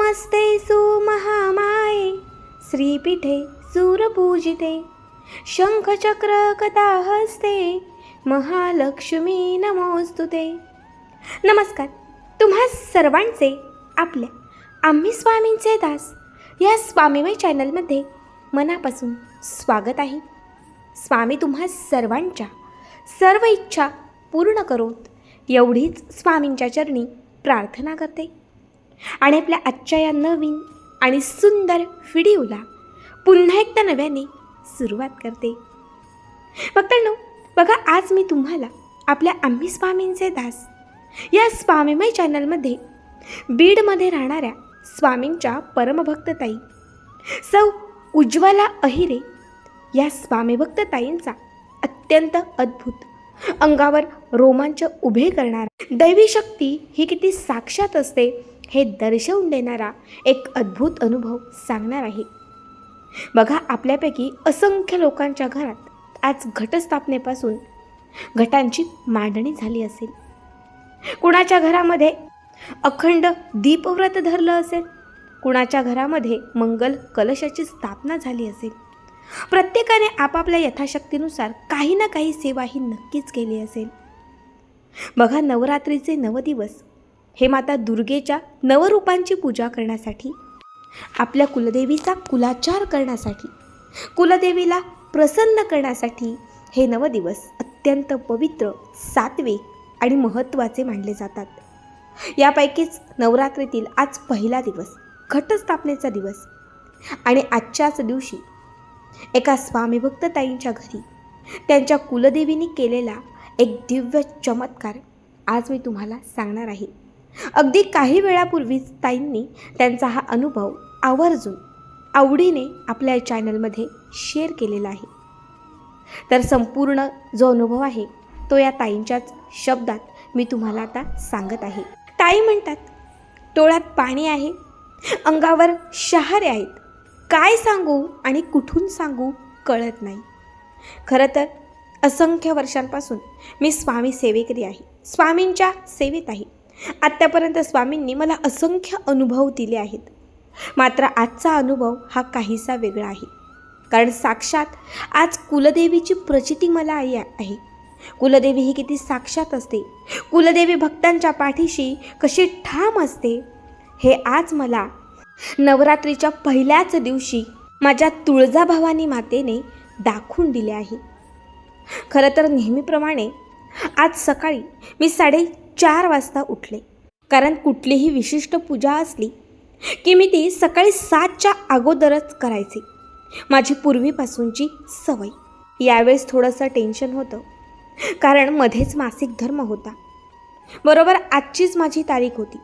नमस्ते सुमहामाये श्रीपीठे सूरपूजिते शङ्खचक्र हस्ते महालक्ष्मी नमोस्तुते. नमस्कार तुम्हा सर्वांचे आपल्या आम्ही स्वामींचे दास या स्वामीमय चॅनलमध्ये मनापासून स्वागत आहे. स्वामी तुम्हा सर्वांच्या सर्व इच्छा पूर्ण करोत एवढीच स्वामींच्या चरणी प्रार्थना करते. आणि आपल्या आजच्या या नवीन आणि सुंदर व्हिडिओला पुन्हा एकदा नव्याने सुरुवात करते. बघतांनो बघा आज मी तुम्हाला आपल्या आम्ही स्वामींचे दास या स्वामीमय चॅनलमध्ये बीडमध्ये राहणाऱ्या स्वामींच्या परमभक्तताई सौ उज्ज्वला अहिरे या स्वामीभक्तताईंचा अत्यंत अद्भुत अंगावर रोमांच उभे करणारा. दैवी शक्ती ही किती साक्षात असते हे दर्शवून देणारा एक अद्भुत अनुभव सांगणार आहे. बघा आपल्यापैकी असंख्य लोकांच्या घरात आज घटस्थापनेपासून घटांची मांडणी झाली असेल. कुणाच्या घरामध्ये अखंड दीपव्रत धरलं असेल? कुणाच्या घरामध्ये मंगल कलशाची स्थापना झाली असेल? प्रत्येकाने आपापल्या यथाशक्तीनुसार काही ना काही सेवा ही नक्कीच केली असेल. बघा नवरात्रीचे नव दिवस हे माता दुर्गेच्या नवरूपांची पूजा करण्यासाठी आपल्या कुलदेवीचा कुलाचार करण्यासाठी कुलदेवीला प्रसन्न करण्यासाठी हे नवदिवस अत्यंत पवित्र सात्विक आणि महत्त्वाचे मानले जातात. यापैकीच नवरात्रीतील आज पहिला दिवस घटस्थापनेचा दिवस आणि आजच्याच दिवशी एका स्वामीभक्त ताईंच्या घरी त्यांच्या कुलदेवीने केलेला एक दिव्य चमत्कार आज मी तुम्हाला सांगणार आहे. अगदी काही वेळापूर्वीच ताईंनी त्यांचा हा अनुभव आवर्जून आवडीने आपल्या चॅनलमध्ये शेअर केलेला आहे. तर संपूर्ण जो अनुभव आहे तो या ताईंच्याच शब्दात मी तुम्हाला आता सांगत आहे. ताई म्हणतात डोळ्यात पाणी आहे अंगावर शहारे आहेत. काय सांगू आणि कुठून सांगू कळत नाही. खरं तर असंख्य वर्षांपासून मी स्वामी सेवेकरी आहे. स्वामींच्या सेवेत आहे. आत्तापर्यंत स्वामींनी मला असंख्य अनुभव दिले आहेत. मात्र आजचा अनुभव हा काहीसा वेगळा आहे. कारण साक्षात आज कुलदेवीची प्रचिती मला आई आहे. कुलदेवी ही किती साक्षात असते. कुलदेवी भक्तांच्या पाठीशी कशी ठाम असते हे आज मला नवरात्रीच्या पहिल्याच दिवशी माझ्या तुळजाभवानी मातेने दाखवून दिले आहे. खरं तर नेहमीप्रमाणे आज सकाळी मी साडे चार वाजता उठले. कारण कुठलीही विशिष्ट पूजा असली की मी ती सकाळी सातच्या अगोदरच करायचे. माझी पूर्वीपासूनची सवय. यावेळेस थोडंसं टेन्शन होतं. कारण मध्येच मासिक धर्म होता. बरोबर आजचीच माझी तारीख होती.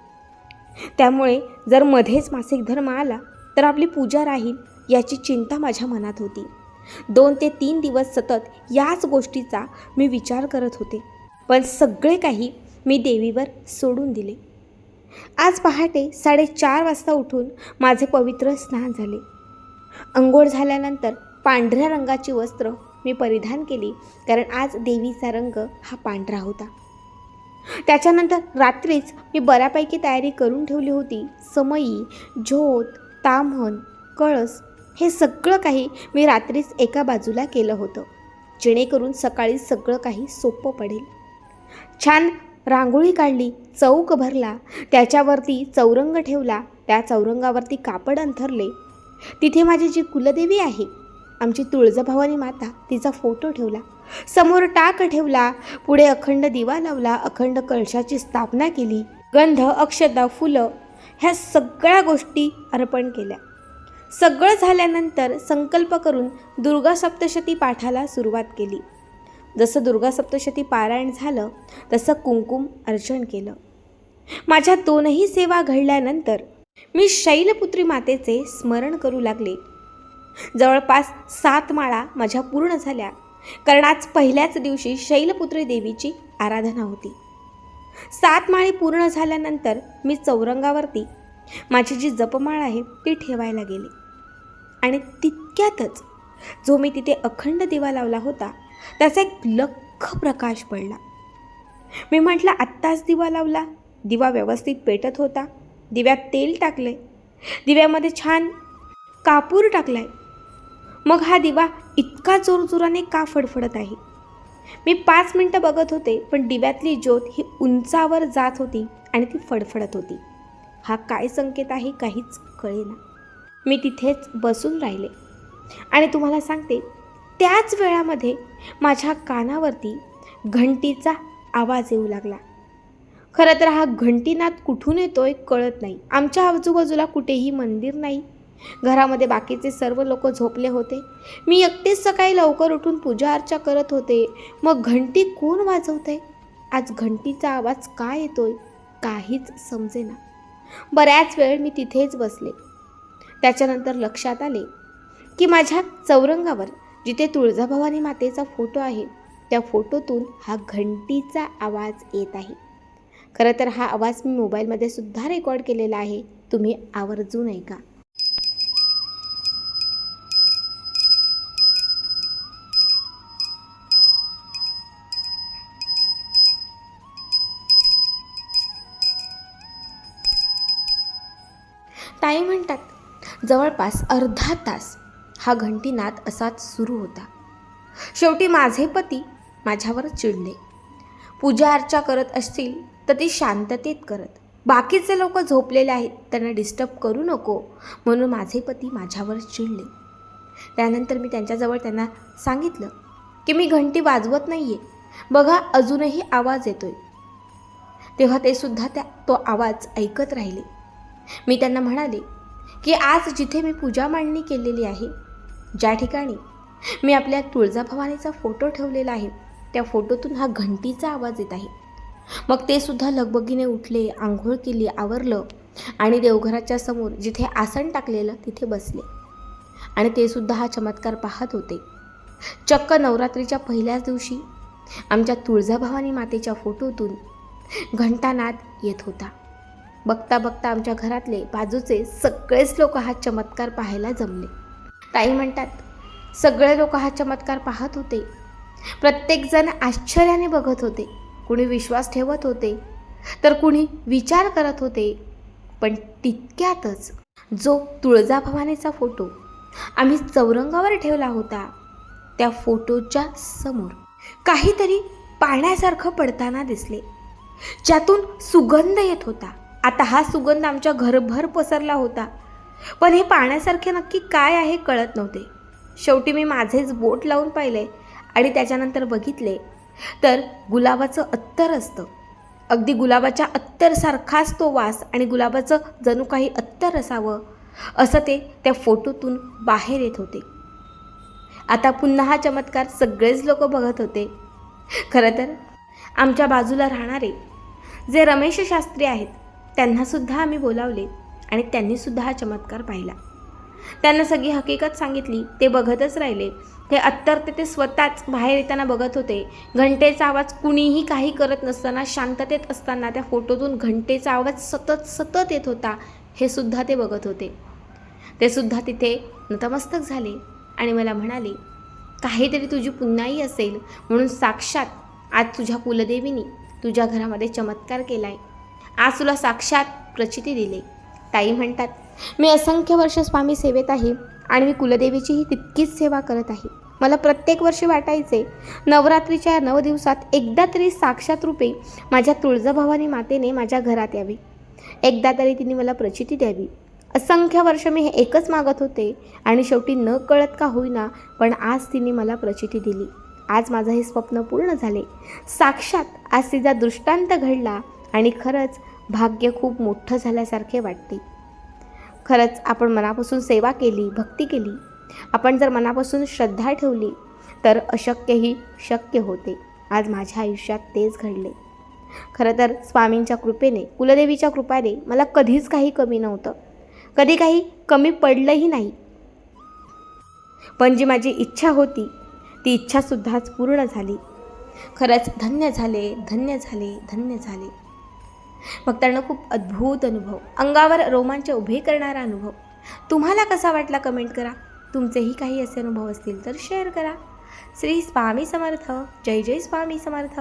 त्यामुळे जर मध्येच मासिक धर्म आला तर आपली पूजा राहील याची चिंता माझ्या मनात होती. दोन ते तीन दिवस सतत याच गोष्टीचा मी विचार करत होते. पण सगळे काही मी देवीवर सोडून दिले. आज पहाटे साडेचार वाजता उठून माझे पवित्र स्नान झाले. अंघोळ झाल्यानंतर पांढऱ्या रंगाची वस्त्र मी परिधान केली कारण आज देवीचा रंग हा पांढरा होता. त्याच्यानंतर रात्रीच मी बऱ्यापैकी तयारी करून ठेवली होती. समयी झोत ताम्हण कळस हे सगळं काही मी रात्रीच एका बाजूला केलं होतं जेणेकरून सकाळी सगळं काही सोपं पडेल. छान रांगोळी काढली चौक भरला त्याच्यावरती चौरंग ठेवला त्या चौरंगावरती कापड अंथरले. तिथे माझी जी कुलदेवी आहे आमची तुळजाभवानी माता तिचा फोटो ठेवला. समोर टाक ठेवला पुढे अखंड दिवा लावला अखंड कळशाची स्थापना केली. गंध अक्षता फुलं ह्या सगळ्या गोष्टी अर्पण केल्या. सगळं झाल्यानंतर संकल्प करून दुर्गा सप्तशती पाठाला सुरुवात केली. जसं दुर्गा सप्तशती पारायण झालं तसं कुंकुम अर्चन केलं. माझ्या दोनही सेवा घडल्यानंतर मी शैलपुत्री मातेचे स्मरण करू लागले. जवळपास सात माळा माझ्या पूर्ण झाल्या कारण आज पहिल्याच दिवशी शैलपुत्री देवीची आराधना होती. सात माळी पूर्ण झाल्यानंतर मी चौरंगावरती माझी जी जपमाळ आहे ती ठेवायला गेले. आणि तितक्यातच जो मी तिथे अखंड दिवा लावला होता त्याचा एक लख प्रकाश पडला. मी म्हटलं आत्ताच दिवा लावला. दिवा व्यवस्थित पेटत होता. दिव्यात तेल टाकले दिव्यामध्ये छान कापूर टाकलाय. मग हा दिवा इतका जोरजोराने का फडफडत आहे? मी पाच मिनटं बघत होते पण दिव्यातली ज्योत ही उंचावर जात होती आणि ती फडफडत होती. हा काय संकेत आहे काहीच कळेना. मी तिथेच बसून राहिले. आणि तुम्हाला सांगते त्याच वेळामध्ये माझ्या कानावरती घंटीचा आवाज येऊ लागला. खरं तर हा घंटीनाद कुठून येतो आहे कळत नाही. आमच्या आजूबाजूला कुठेही मंदिर नाही. घरामध्ये बाकीचे सर्व लोक झोपले होते. मी एकटेच सकाळी लवकर उठून पूजा अर्चा करत होते. मग घंटी कोण वाजवते आज घंटीचा आवाज का येतोय? काहीच समजेना. बऱ्याच वेळ मी तिथेच बसले. त्याच्यानंतर लक्षात आले की माझ्या चौरंगावर जिथे तुळजाभवानी मातेचा फोटो आहे त्या फोटोतून हा घंटीचा आवाज येत आहे. खरं तर हा आवाज मी मोबाईलमध्ये सुद्धा रेकॉर्ड केलेला आहे. तुम्ही आवर्जून ऐका. ताई म्हणतात जवळपास अर्धा तास. हा घंटीनाद असाच सुरू होता. शेवटी माझे पती माझ्यावर चिडले. पूजा अर्चा करत असतील तर ती शांततेत करत. बाकीचे लोक झोपलेले आहेत त्यांना डिस्टर्ब करू नको म्हणून माझे पती माझ्यावर चिडले. त्यानंतर मी त्यांच्याजवळ त्यांना सांगितलं की मी घंटी वाजवत नाही आहे बघा अजूनही आवाज येतोय. तेव्हा ते सुद्धा त्या तो आवाज ऐकत राहिले. मी त्यांना म्हणाले की आज जिथे मी पूजा मांडणी केलेली आहे ज्या ठिकाणी मी आपल्या तुळजाभवानीचा फोटो ठेवलेला आहे त्या फोटोतून हा घंटीचा आवाज येत आहे. मग ते सुद्धा लगबगीने उठले आंघोळ केली आवरलं आणि देवघराच्या समोर जिथे आसन टाकलेलं तिथे बसले. आणि ते सुद्धा हा चमत्कार पाहत होते. चक्क नवरात्रीच्या पहिल्याच दिवशी आमच्या तुळजाभवानी मातेच्या फोटोतून घंटानाद येत होता. बघता बघता आमच्या घरातले बाजूचे सगळेच लोक हा चमत्कार पाहायला जमले. काही म्हणतात सगळे लोक हा चमत्कार पाहत होते. प्रत्येकजण आश्चर्याने बघत होते. कुणी विश्वास ठेवत होते तर कुणी विचार करत होते. पण तितक्यातच जो तुळजाभवानीचा फोटो आम्ही चौरंगावर ठेवला होता त्या फोटोच्या समोर काहीतरी पाण्यासारखं पडताना दिसले. ज्यातून सुगंध येत होता. आता हा सुगंध आमच्या घरभर पसरला होता. पण हे पाण्यासारखे नक्की काय आहे कळत नव्हते. शेवटी मी माझेच बोट लावून पाहिले आणि त्याच्यानंतर बघितले तर गुलाबाचं अत्तर असतं. अगदी गुलाबाच्या अत्तरसारखाच तो वास आणि गुलाबाचं जणू काही अत्तर असावं असं ते त्या फोटोतून बाहेर येत होते. आता पुन्हा हा चमत्कार सगळेच लोक बघत होते. खरं तर आमच्या बाजूला राहणारे जे रमेश शास्त्री आहेत त्यांनासुद्धा आम्ही बोलावले. आणि त्यांनीसुद्धा हा चमत्कार पाहिला. त्यांना सगळी हकीकत सांगितली ते बघतच राहिले. ते अत्तर ते स्वतःच बाहेर येताना बघत होते. घंटेचा आवाज कुणीही काही करत नसताना शांततेत असताना त्या फोटोतून घंटेचा आवाज सतत सतत येत होता हे सुद्धा ते बघत होते. ते सुद्धा तिथे नतमस्तक झाले आणि मला म्हणाले काहीतरी तुझी पुन्हाही असेल म्हणून साक्षात आज तुझ्या कुलदेवीनी तुझ्या घरामध्ये चमत्कार केला आहे आज तुला साक्षात प्रचिती दिले. ताई म्हणतात मी असंख्य वर्ष स्वामी सेवेत आहे आणि मी कुलदेवीचीही तितकीच सेवा करत आहे. मला प्रत्येक वर्षी वाटायचे नवरात्रीच्या नऊ दिवसात एकदा तरी साक्षात रूपे माझ्या तुळजाभवानी मातेने माझ्या घरात यावे. एकदा तरी तिने मला प्रचिती द्यावी. असंख्य वर्ष मी हे एकच मागत होते आणि शेवटी न कळत का होईना पण आज तिने मला प्रचिती दिली. आज माझं हे स्वप्न पूर्ण झाले. साक्षात आज तिचा दृष्टांत घडला आणि खरंच भाग्य खूप मोठं झाल्यासारखे वाटते. खरंच आपण मनापासून सेवा केली भक्ती केली. आपण जर मनापासून श्रद्धा ठेवली तर अशक्यही शक्य होते. आज माझ्या आयुष्यात तेच घडले. खरं तर स्वामींच्या कृपेने कुलदेवीच्या कृपाने मला कधीच काही कमी नव्हतं. कधी काही कमी पडलंही नाही. पण जी माझी इच्छा होती ती इच्छासुद्धाच पूर्ण झाली. खरंच धन्य झाले धन्य झाले धन्य झाले. भक्तांना खूप अद्भुत अनुभव. अंगावर रोमांच उभे करणारा अनुभव. तुम्हाला कसा वाटला कमेंट करा. तुमचेही काही असे अनुभव असतील तर शेअर करा. श्री स्वामी समर्थ. जय जय स्वामी समर्थ.